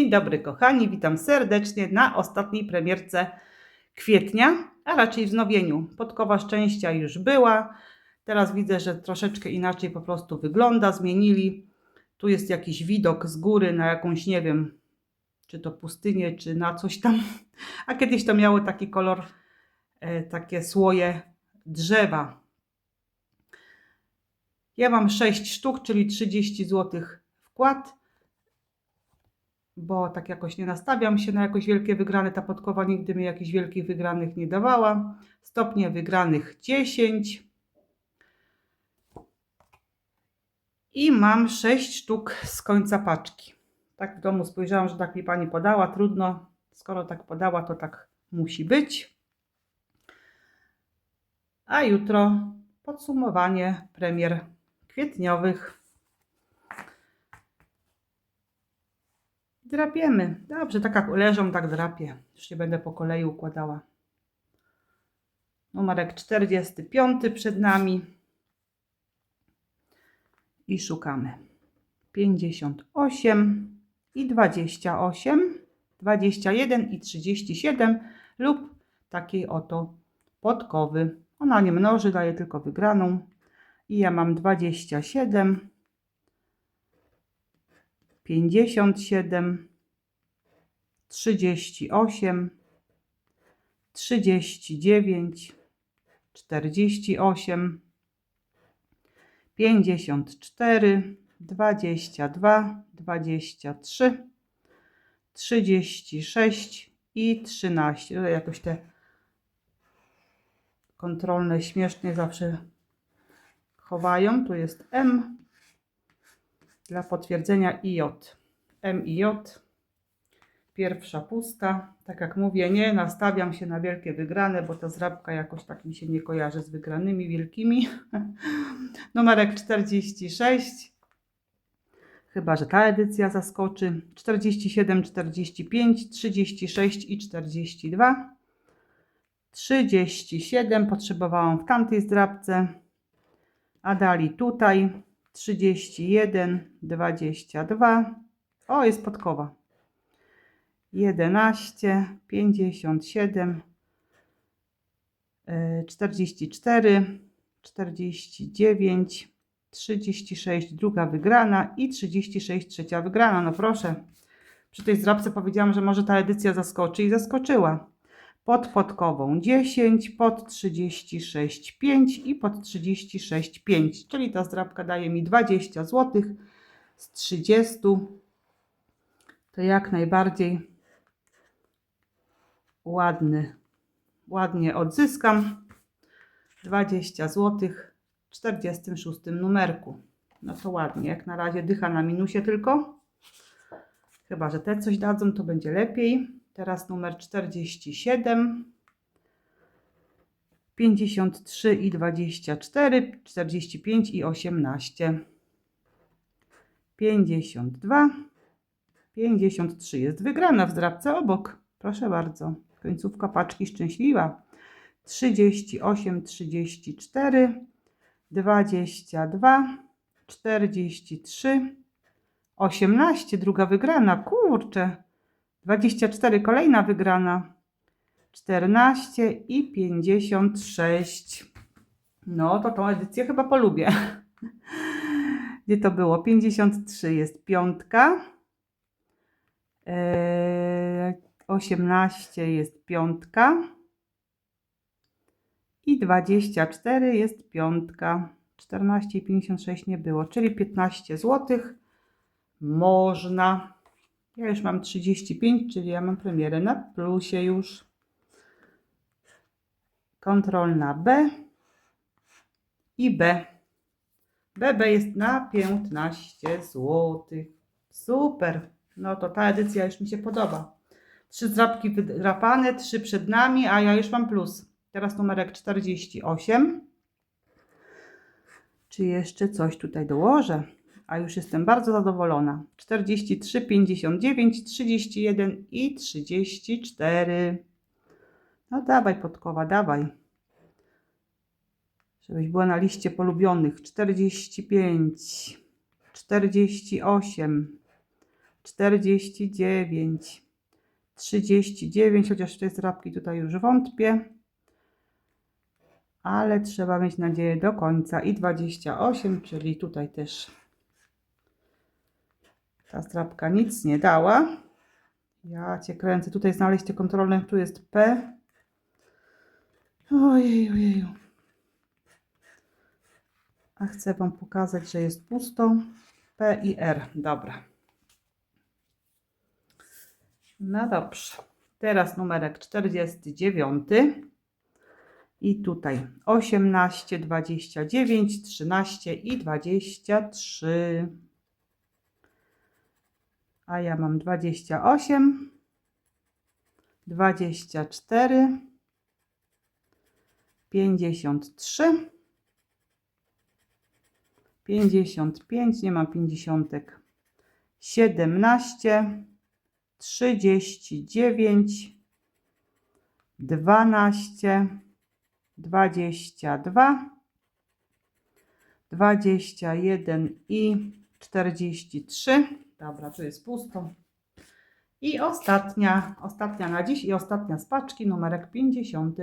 Dzień dobry kochani, witam serdecznie na ostatniej premierce kwietnia, a raczej wznowieniu. Podkowa szczęścia już była. Teraz widzę, że troszeczkę inaczej po prostu wygląda, zmienili. Tu jest jakiś widok z góry na jakąś, nie wiem, czy to pustynię, czy na coś tam. A kiedyś to miało taki kolor, e, takie słoje drzewa. Ja mam 6 sztuk, czyli 30 zł wkład bo tak jakoś nie nastawiam się na jakoś wielkie wygrane. Ta podkowa nigdy mi jakichś wielkich wygranych nie dawała. Stopnie wygranych 10. I mam 6 sztuk z końca paczki. Tak w domu spojrzałam, że tak mi pani podała. Trudno, skoro tak podała, to tak musi być. A jutro podsumowanie premier kwietniowych. Drapiemy. Dobrze, tak jak leżą, tak drapię. Już nie będę po kolei układała. Numerek 45 przed nami. I szukamy. 58 i 28, 21 i 37 lub takiej oto podkowy. Ona nie mnoży, daje tylko wygraną. I ja mam 27, 57, 38, 39, 48, 54, 22, 23, 36 i 13. Tutaj jakoś te kontrolne śmiesznie zawsze chowają. Tu jest M dla potwierdzenia i J. M i J. Pierwsza pusta. Tak jak mówię, nie nastawiam się na wielkie wygrane, bo ta zrabka jakoś tak mi się nie kojarzy z wygranymi wielkimi. Numerek 46. Chyba, że ta edycja zaskoczy. 47, 45, 36 i 42. 37 potrzebowałam w tamtej zdrabce, a dali tutaj 31, 22. O, jest podkowa. 11, 57, 44, 49, 36, druga wygrana i 36, trzecia wygrana. No proszę, przy tej zdrabce powiedziałam, że może ta edycja zaskoczy i zaskoczyła. Pod podkową 10, pod 36, 5 i pod 36, 5. Czyli ta zdrabka daje mi 20 zł z 30. To jak najbardziej ładny, ładnie odzyskam 20 zł w 46 numerku. No to ładnie, jak na razie dycha na minusie tylko. Chyba, że te coś dadzą, to będzie lepiej. Teraz numer 47. 53 i 24, 45 i 18. 52, 53 jest wygrana w zdrabce obok. Proszę bardzo. Końcówka paczki szczęśliwa. 38, 34, 22, 43, 18, druga wygrana. Kurczę. 24, kolejna wygrana. 14 i 56. No to tą edycję chyba polubię. Gdzie to było? 53 jest piątka. Eee, 18 jest piątka i 24 jest piątka. 14 i 56 nie było, czyli 15 zł. Można. Ja już mam 35, czyli ja mam premierę na plusie już. Kontrol na B i B. BB jest na 15 zł. Super. No to ta edycja już mi się podoba. Trzy zdrabki wydrapane, trzy przed nami, a ja już mam plus. Teraz numerek 48. Czy jeszcze coś tutaj dołożę? A już jestem bardzo zadowolona. 43, 59, 31 i 34. No dawaj podkowa, dawaj. Żebyś była na liście polubionych. 45, 48, 49, 39, chociaż te zrabki tutaj już wątpię. Ale trzeba mieć nadzieję do końca. I 28, czyli tutaj też ta zdrabka nic nie dała. Ja cię kręcę. Tutaj znaleźć te kontrolne. Tu jest P. Ojej, ojeju. A chcę Wam pokazać, że jest pusto. P i R. Dobra. No dobrze. Teraz numerek 49. I tutaj 18, 29, 13 i 23. A ja mam 28, 24, 53, 55, nie mam 50, 17, 39, 12, 22, 21 i 43. Dobra, tu jest pusto. I ostatnia, ostatnia na dziś i ostatnia z paczki, numerek 50.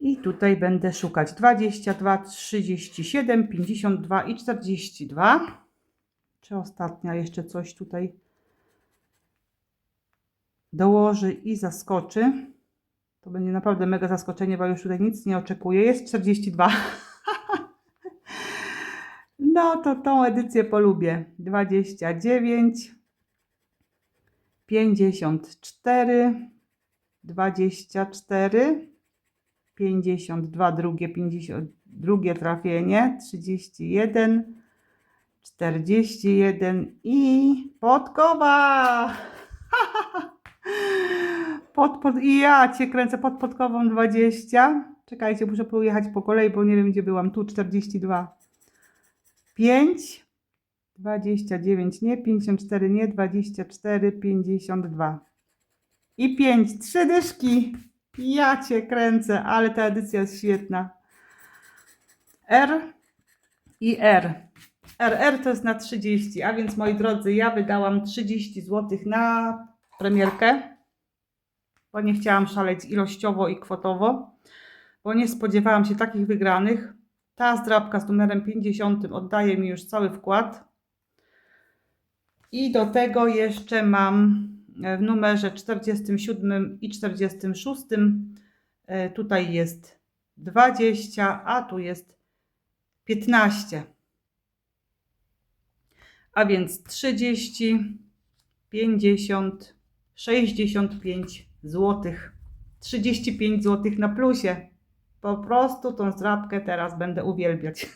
I tutaj będę szukać 22, 37, 52 i 42. Czy ostatnia jeszcze coś tutaj dołoży i zaskoczy? To będzie naprawdę mega zaskoczenie, bo już tutaj nic nie oczekuję. Jest 42. No to tą edycję polubię. 29, 54, 24, 52, drugie, 50, drugie trafienie, 31, 41 i podkowa! Pod, pod, I ja cię kręcę pod podkową 20. Czekajcie, muszę pojechać po kolei, bo nie wiem gdzie byłam. Tu 42. 5, 29 nie, 54 nie, 24, 52 i 5, trzy dyszki. Ja cię kręcę, ale ta edycja jest świetna. R i R. RR to jest na 30, a więc moi drodzy, ja wydałam 30 zł na premierkę, bo nie chciałam szaleć ilościowo i kwotowo, bo nie spodziewałam się takich wygranych. Ta zdrabka z numerem 50 oddaje mi już cały wkład. I do tego jeszcze mam e, w numerze 47 i 46. e, Tutaj jest 20, a tu jest 15. A więc 30, 50, 65 zł. 35 zł na plusie. Po prostu tą zdrabkę teraz będę uwielbiać.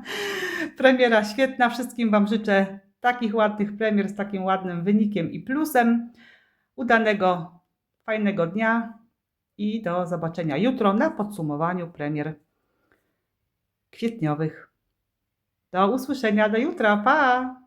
Premiera świetna. Wszystkim Wam życzę takich ładnych premier z takim ładnym wynikiem i plusem. Udanego, fajnego dnia i do zobaczenia jutro na podsumowaniu premier kwietniowych. Do usłyszenia do jutra. Pa!